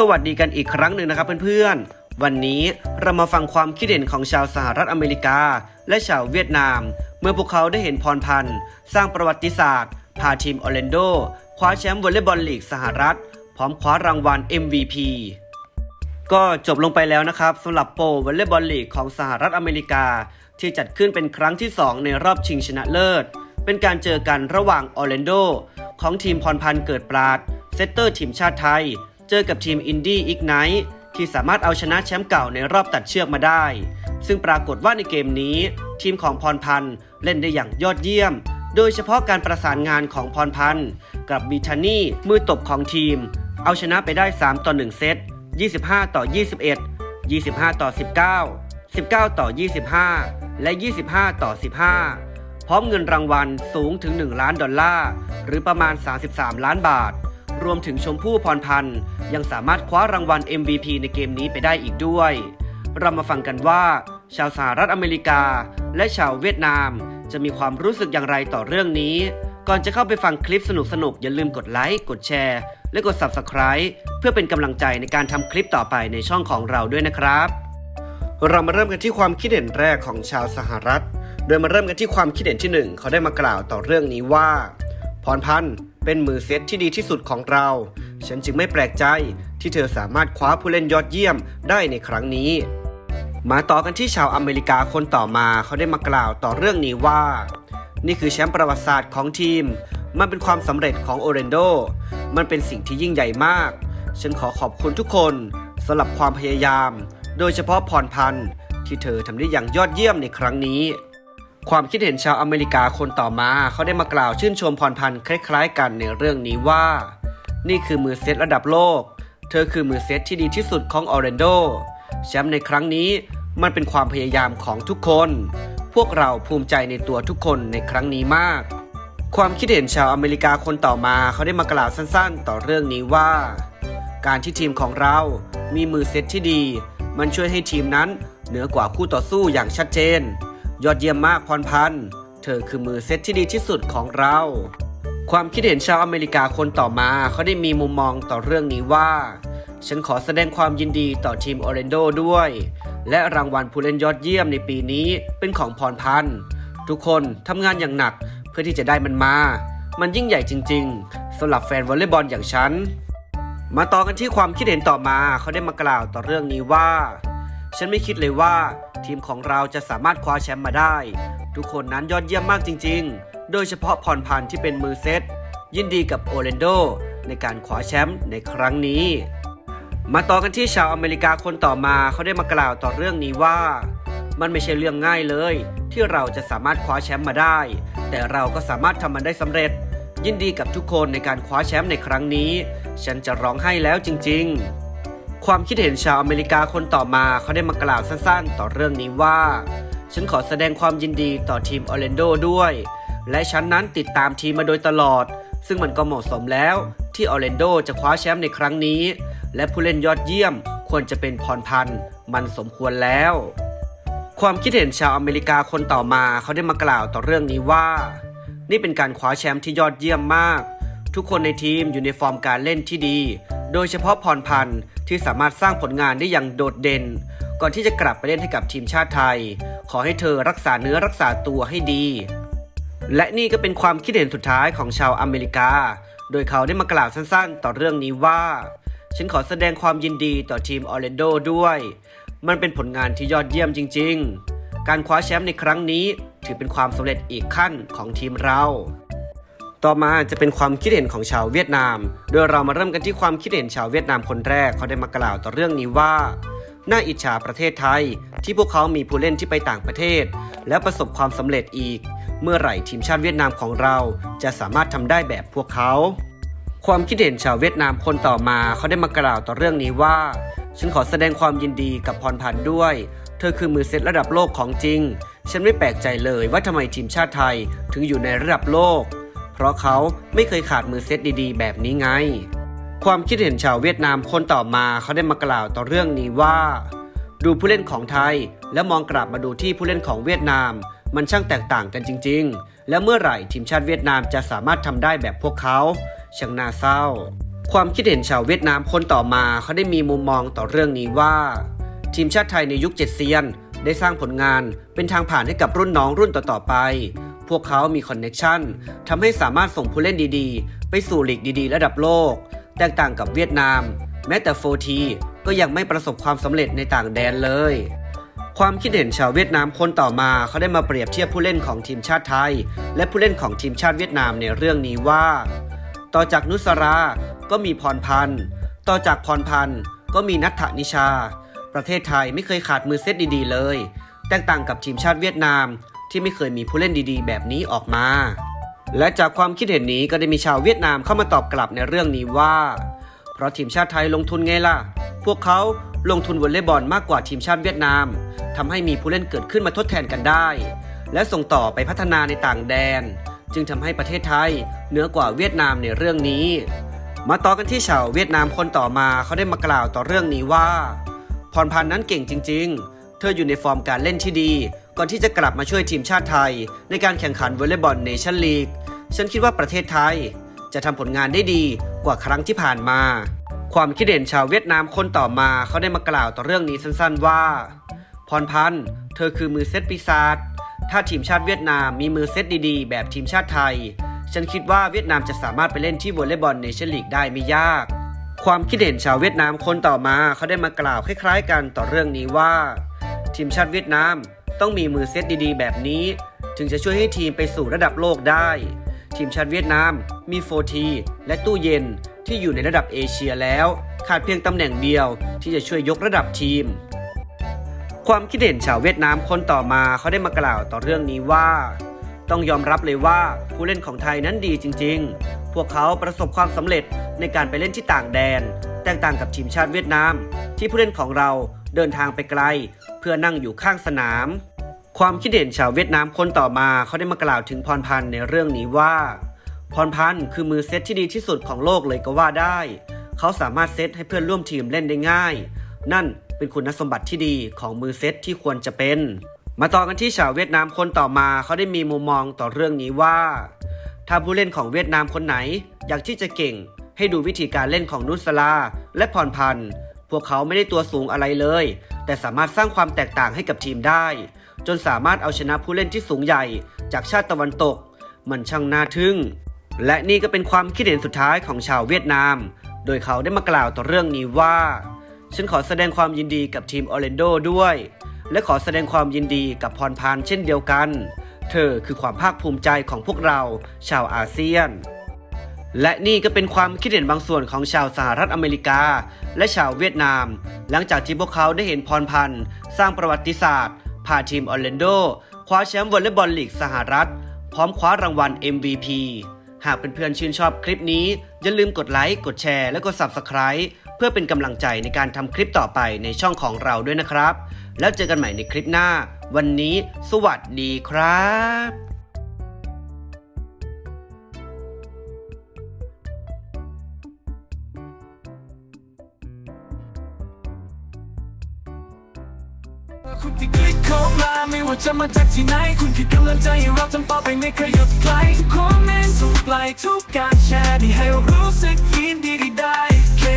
สวัสดีกันอีกครั้งหนึ่งนะครับเพื่อนๆ วันนี้เรามาฟังความคิดเห็นของชาวสหรัฐอเมริกา และชาวเวียดนาม เมื่อพวกเขาได้เห็นพรพันธ์ สร้างประวัติศาสตร์ พาทีมออร์แลนโดคว้าแชมป์วอลเลย์บอลลีกสหรัฐ พร้อมคว้ารางวัล MVP ก็จบลงไปแล้วนะครับสำหรับโปรวอลเลย์บอลลีกของสหรัฐอเมริกา ที่จัดขึ้นเป็นครั้งที่ 2 ในรอบชิงชนะเลิศ เป็นการเจอกันระหว่างออร์แลนโดของทีมพรพันธ์เกิดปราดเซตเตอร์ทีมชาติไทย เจอกับทีมอินดี้อีกไนท์ที่สามารถเอาชนะแชมป์เก่าในรอบตัดเชือกมาได้ ซึ่งปรากฏว่าในเกมนี้ ทีมของพรพันธ์เล่นได้อย่างยอดเยี่ยม โดยเฉพาะการประสานงานของพรพันธ์กับบีทานี่มือตบของทีม เอาชนะไปได้ 3 ต่อ 1 เซต 25 ต่อ 21 25 ต่อ 19 19 ต่อ 25 และ 25 ต่อ 15 พร้อมเงินรางวัลสูงถึง 1 ล้านดอลลาร์ หรือประมาณ 33 ล้านบาท รวมถึงชมพู่พรพันธ์ยังสามารถคว้ารางวัล MVP ในเกมนี้ไปได้อีกด้วย เรามาฟังกันว่า ชาวสหรัฐอเมริกา และชาวเวียดนาม จะมีความรู้สึกอย่างไรต่อเรื่องนี้ ก่อนจะเข้าไปฟังคลิปสนุกๆอย่าลืมกดไลค์กดแชร์ และกด Subscribe เพื่อเป็นกำลังใจในการทำคลิปต่อไปในช่องของเราด้วยนะครับเรามาเริ่มกันที่ความคิดเห็นแรกของชาวสหรัฐ โดยมาเริ่มกันที่ความคิดเห็นที่หนึ่งเขาได้มากล่าวต่อเรื่องนี้ว่า พรพันธ์ เป็นมือเซตที่ดีที่สุดของเรา ฉันจึงไม่แปลกใจที่เธอสามารถคว้าผู้เล่นยอดเยี่ยมได้ในครั้งนี้ มาต่อกันที่ชาวอเมริกาคนต่อมาเขาได้มากล่าวต่อเรื่องนี้ว่า นี่คือแชมป์ประวัติศาสตร์ของทีม มันเป็นความสำเร็จของโอเรนโด มันเป็นสิ่งที่ยิ่งใหญ่มาก ฉันขอขอบคุณทุกคนสำหรับความพยายาม โดยเฉพาะพรพันธ์ที่เธอทำได้อย่างยอดเยี่ยมในครั้งนี้ ความคิดเห็นชาวอเมริกาคนต่อมา เขาได้มากล่าวชื่นชมพรพันธ์คล้ายๆ กันในเรื่องนี้ว่า นี่คือมือเซตระดับโลก เธอคือมือเซตที่ดีที่สุดของออร์แลนโดแชมป์ในครั้งนี้มันเป็นความพยายามของทุกคน พวกเราภูมิใจในตัวทุกคนในครั้งนี้มาก ความคิดเห็นชาวอเมริกาคนต่อมาเขาได้มากล่าวสั้นๆ ต่อเรื่องนี้ว่า การที่ทีมของเรา มีมือเซตที่ดี มันช่วยให้ทีมนั้นเหนือกว่าคู่ต่อสู้อย่างชัดเจน ยอดเยี่ยมมากพรพันธ์ เธอคือมือเซตที่ดีที่สุดของเรา ความคิดเห็นชาวอเมริกาคนต่อมาเขาได้มีมุมมองต่อเรื่องนี้ว่า ฉันขอแสดงความยินดีต่อทีมออร์แลนโดด้วย และรางวัลผู้เล่นยอดเยี่ยมในปีนี้เป็นของพรพันธ์ ทุกคนทำงานอย่างหนักเพื่อที่จะได้มันมา มันยิ่งใหญ่จริงๆสำหรับแฟนวอลเลย์บอลอย่างฉันมาต่อกันที่ความคิดเห็นต่อมาเขาได้มากล่าวต่อเรื่องนี้ว่า ฉันไม่คิดเลยว่า ทีมของเราจะสามารถคว้าแชมป์มาได้ ทุกคนนั้นยอดเยี่ยมมากจริง ๆ โดยเฉพาะพรพันธ์ที่เป็นมือเซต ยินดีกับโอเลนโดในการคว้าแชมป์ในครั้งนี้ มาต่อกันที่ชาวอเมริกาคนต่อมาเขาได้มากล่าวต่อเรื่องนี้ว่า มันไม่ใช่เรื่องง่ายเลย ที่เราจะสามารถคว้าแชมป์มาได้ แต่เราก็สามารถทำมันได้สำเร็จ ยินดีกับทุกคนในการคว้าแชมป์ในครั้งนี้ ฉันจะร้องไห้แล้วจริง ๆ ความคิดเห็นชาวอเมริกาคนต่อมาเขาได้มากล่าวสั้นๆ ต่อเรื่องนี้ว่า ฉันขอแสดงความยินดีต่อทีมออร์แลนโดด้วย และฉันนั้นติดตามทีมมาโดยตลอด ซึ่งมันก็เหมาะสมแล้วที่ออร์แลนโดจะคว้าแชมป์ในครั้งนี้ และผู้เล่นยอดเยี่ยมควรจะเป็นพรพันธ์มันสมควรแล้ว ความคิดเห็นชาวอเมริกาคนต่อมาเขาได้มากล่าวต่อเรื่องนี้ว่า นี่เป็นการคว้าแชมป์ที่ยอดเยี่ยมมาก ทุกคนในทีมอยู่ในฟอร์มการเล่นที่ดี โดยเฉพาะพรพันธ์ที่สามารถสร้างผลงานได้อย่างโดดเด่น ก่อนที่จะกลับไปเล่นให้กับทีมชาติไทย ขอให้เธอรักษาเนื้อรักษาตัวให้ดี และนี่ก็เป็นความคิดเห็นสุดท้ายของชาวอเมริกา โดยเขาได้มากล่าวสั้นๆ ต่อเรื่องนี้ว่า ฉันขอแสดงความยินดีต่อทีมออร์แลนโดด้วย มันเป็นผลงานที่ยอดเยี่ยมจริง ๆ การคว้าแชมป์ในครั้งนี้ถือเป็นความสำเร็จอีกขั้นของทีมเรา ต่อมาจะเป็นความคิดเห็นของชาวเวียดนาม โดยเรามาเริ่มกันที่ความคิดเห็นชาวเวียดนามคนแรกเขาได้มากล่าวต่อเรื่องนี้ว่า น่าอิจฉาประเทศไทย ที่พวกเขามีผู้เล่นที่ไปต่างประเทศ และประสบความสำเร็จอีก เมื่อไหร่ทีมชาติเวียดนามของเราจะสามารถทำได้แบบพวกเขา ความคิดเห็นชาวเวียดนามคนต่อมาเขาได้มากล่าวต่อเรื่องนี้ว่า ฉันขอแสดงความยินดีกับพรพันธ์ด้วยเธอคือมือเซตระดับโลกของจริง ฉันไม่แปลกใจเลยว่าทำไมทีมชาติไทยถึงอยู่ในระดับโลก เพราะเขาไม่เคยขาดมือเซตดีๆ แบบนี้ไง ความคิดเห็นชาวเวียดนามคนต่อมาเขาได้มากล่าวต่อเรื่องนี้ว่า ดูผู้เล่นของไทย แล้วมองกลับมาดูที่ผู้เล่นของเวียดนาม มันช่างแตกต่างกันจริง ๆ และเมื่อไหร่ทีมชาติเวียดนามจะสามารถทำได้แบบพวกเขาช่างน่าเศร้า ความคิดเห็นชาวเวียดนามคนต่อมาเขาได้มีมุมมองต่อเรื่องนี้ว่า ทีมชาติไทยในยุคเจ็ดเซียนได้สร้างผลงานเป็นทางผ่านให้กับรุ่นน้องรุ่นต่อๆไป พวกเขามีคอนเน็ชันทำให้สามารถส่งผู้เล่นดีๆ ไปสู่ลีกดีๆ ระดับโลก แตกต่างกับเวียดนาม แม้แต่โฟทีก็ยังไม่ประสบความสำเร็จในต่างแดนเลย ความคิดเห็นชาวเวียดนามคนต่อมาเขาได้มาเปรียบเทียบผู้เล่นของทีมชาติไทย และผู้เล่นของทีมชาติเวียดนามในเรื่องนี้ว่า ต่อจากนุสราก็มีพรพันธ์ต่อจากพรพันธ์ก็มีนัทธนิชา ประเทศไทยไม่เคยขาดมือเซตดีๆเลย แตกต่างกับทีมชาติเวียดนาม ที่ไม่เคยมีผู้เล่นดีๆ แบบนี้ออกมา และจากความคิดเห็นนี้ก็ได้มีชาวเวียดนามเข้ามาตอบกลับในเรื่องนี้ว่า เพราะทีมชาติไทยลงทุนไงล่ะ พวกเขาลงทุนวอลเลย์บอลมากกว่าทีมชาติเวียดนามทำให้มีผู้เล่นเกิดขึ้นมาทดแทนกันได้ และส่งต่อไปพัฒนาในต่างแดน จึงทำให้ประเทศไทยเหนือกว่าเวียดนามในเรื่องนี้ มาต่อกันที่ชาวเวียดนามคนต่อมาเขาได้มากล่าวต่อเรื่องนี้ว่า พรพันธ์นั้นเก่งจริง ๆ เธออยู่ในฟอร์มการเล่นที่ดี ก่อนที่จะกลับมาช่วยทีมชาติไทย ในการแข่งขันวอลเลย์บอลเนชั่นลีก ฉันคิดว่าประเทศไทย จะทำผลงานได้ดีกว่าครั้งที่ผ่านมา ความคิดเห็นชาวเวียดนามคนต่อมาเขาได้มากล่าวต่อเรื่องนี้สั้นๆว่า พรพันธ์ เธอคือมือเซตปีศาจ ถ้าทีมชาติเวียดนามมีมือเซตดีๆ แบบทีมชาติไทย ฉันคิดว่าเวียดนามจะสามารถไปเล่นที่วอลเลย์บอลเนชั่นลีกได้ไม่ยาก ความคิดเห็นชาวเวียดนามคนต่อมาเขาได้มากล่าวคล้าย ๆ กันต่อเรื่องนี้ว่า ทีมชาติเวียดนาม ต้องมีมือเซตดีๆ แบบนี้ ถึงจะช่วยให้ทีมไปสู่ระดับโลกได้ ทีมชาติเวียดนามมีโฟทีและตู้เย็นที่อยู่ในระดับเอเชียแล้ว ขาดเพียงตำแหน่งเดียวที่จะช่วยยกระดับทีม ความคิดเห็นชาวเวียดนามคนต่อมาเขาได้มากล่าวต่อเรื่องนี้ว่า ต้องยอมรับเลยว่าผู้เล่นของไทยนั้นดีจริง ๆ พวกเขาประสบความสำเร็จในการไปเล่นที่ต่างแดน แตกต่างกับทีมชาติเวียดนาม ที่ผู้เล่นของเราเดินทางไปไกล เพื่อนั่งอยู่ข้างสนาม ความคิดเห็นชาวเวียดนามคนต่อมาเขาได้มากล่าวถึงพรพันธ์ในเรื่องนี้ว่า พรพันธ์คือมือเซตที่ดีที่สุดของโลกเลยก็ว่าได้ เขาสามารถเซตให้เพื่อนร่วมทีมเล่นได้ง่าย นั่นเป็นคุณสมบัติที่ดีของมือเซตที่ควรจะเป็น มาต่อกันที่ชาวเวียดนามคนต่อมาเขาได้มีมุมมองต่อเรื่องนี้ว่า ถ้าผู้เล่นของเวียดนามคนไหน อยากที่จะเก่ง ให้ดูวิธีการเล่นของนุสลาและพรพันธ์พวกเขาไม่ได้ตัวสูงอะไรเลย แต่สามารถสร้างความแตกต่างให้กับทีมได้ จนสามารถเอาชนะผู้เล่นที่สูงใหญ่ จากชาติตะวันตก มันช่างน่าทึ่ง และนี่ก็เป็นความคิดเห็นสุดท้ายของชาวเวียดนาม โดยเขาได้มากล่าวต่อเรื่องนี้ว่า ฉันขอแสดงความยินดีกับทีมออร์แลนโดด้วย และขอแสดงความยินดีกับพรพานเช่นเดียวกัน เธอคือความภาคภูมิใจของพวกเราชาวอาเซียน และนี่ก็เป็นความคิดเห็นบางส่วนของชาวสหรัฐอเมริกา และชาวเวียดนาม หลังจากที่พวกเขาได้เห็นพรพันธ์สร้างประวัติศาสตร์พาทีมออร์แลนโดคว้าแชมป์วอลเลย์บอลลีกสหรัฐ พร้อมคว้ารางวัล MVP หากเพื่อนๆชื่นชอบคลิปนี้ อย่าลืมกดไลค์กดแชร์และกด Subscribe เพื่อเป็นกำลังใจในการทำคลิปต่อไปในช่องของเราด้วยนะครับ แล้วเจอกันใหม่ในคลิปหน้า วันนี้ สวัสดีครับ คุณที่คลิกเข้ามาไม่ว่าจะมาจากที่ไหน คุณคือกำลังใจให้เราทำต่อไปไม่เคยหยุดไกลทุกคอมเมนต์ทุกไลค์ทุกการแชร์ที่ให้เรารู้สึกยินดีที่ได้